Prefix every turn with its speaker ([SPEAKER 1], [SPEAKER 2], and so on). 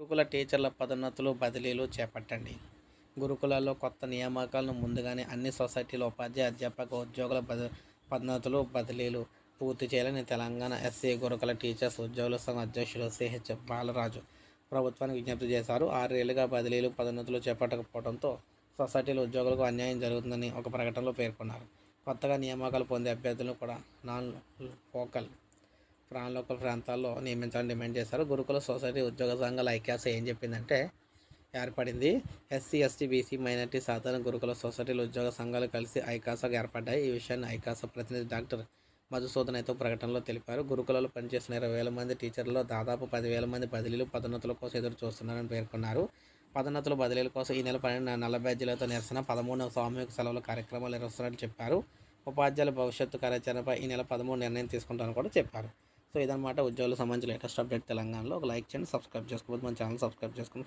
[SPEAKER 1] గురుకుల టీచర్ల పదోన్నతులు బదిలీలు చేపట్టండి. గురుకులాల్లో కొత్త నియామకాలను ముందుగానే అన్ని సొసైటీల ఉపాధ్యాయ అధ్యాపక ఉద్యోగుల బద పదోన్నతులు బదిలీలు పూర్తి చేయాలని తెలంగాణ ఎస్సీ గురుకుల టీచర్స్ ఉద్యోగుల సంఘం అధ్యక్షులు సిహెచ్ బాలరాజు ప్రభుత్వానికి విజ్ఞప్తి చేశారు. ఆరేళ్ళుగా బదిలీలు పదోన్నతులు చేపట్టకపోవడంతో సొసైటీల ఉద్యోగులకు అన్యాయం జరుగుతుందని ఒక ప్రకటనలో పేర్కొన్నారు. కొత్తగా నియామకాలు పొందే అభ్యర్థులను కూడా నాన్ ఫోకల్ ప్రాన్ లోకల్ ప్రాంతాల్లో నియమించాలని డిమాండ్ చేశారు. గురుకుల సొసైటీ ఉద్యోగ సంఘాల ఐక్యాస ఏం చెప్పిందంటే ఏర్పడింది. ఎస్సీ ఎస్టీ బీసీ మైనార్టీ సాధారణ గురుకుల సొసైటీలు ఉద్యోగ సంఘాలు కలిసి ఐకాసగా ఏర్పడ్డాయి. ఈ విషయాన్ని ఐకాస ప్రతినిధి డాక్టర్ మధుసూదన్ అయితే ప్రకటనలో తెలిపారు. గురుకులలో పనిచేసిన ఇరవై వేల మంది టీచర్లలో దాదాపు పదివేల మంది బదిలీలు పదోన్నతుల కోసం ఎదురు చూస్తున్నారని పేర్కొన్నారు. పదోన్నతుల బదిలీల కోసం ఈ నెల పన్నెండు నల్ల బ్యాడ్జీలతో నిరసన పదమూడవ సామూహిక సెలవుల కార్యక్రమాలు నిర్వహిస్తున్నట్టు చెప్పారు. ఉపాధ్యాయుల భవిష్యత్తు కార్యాచరణపై ఈ నెల పదమూడు నిర్ణయం తీసుకుంటారని కూడా చెప్పారు. సో ఇదనమాట ఉద్యోగులకు సంబంధించి లేటెస్ట్ అప్డేట్ తెలంగాణలో. ఒక లైక్ చేయండి సబ్స్క్రైబ్ చేసుకోవద్దు మన ఛానల్ సబ్స్క్రైబ్ చేసుకోండి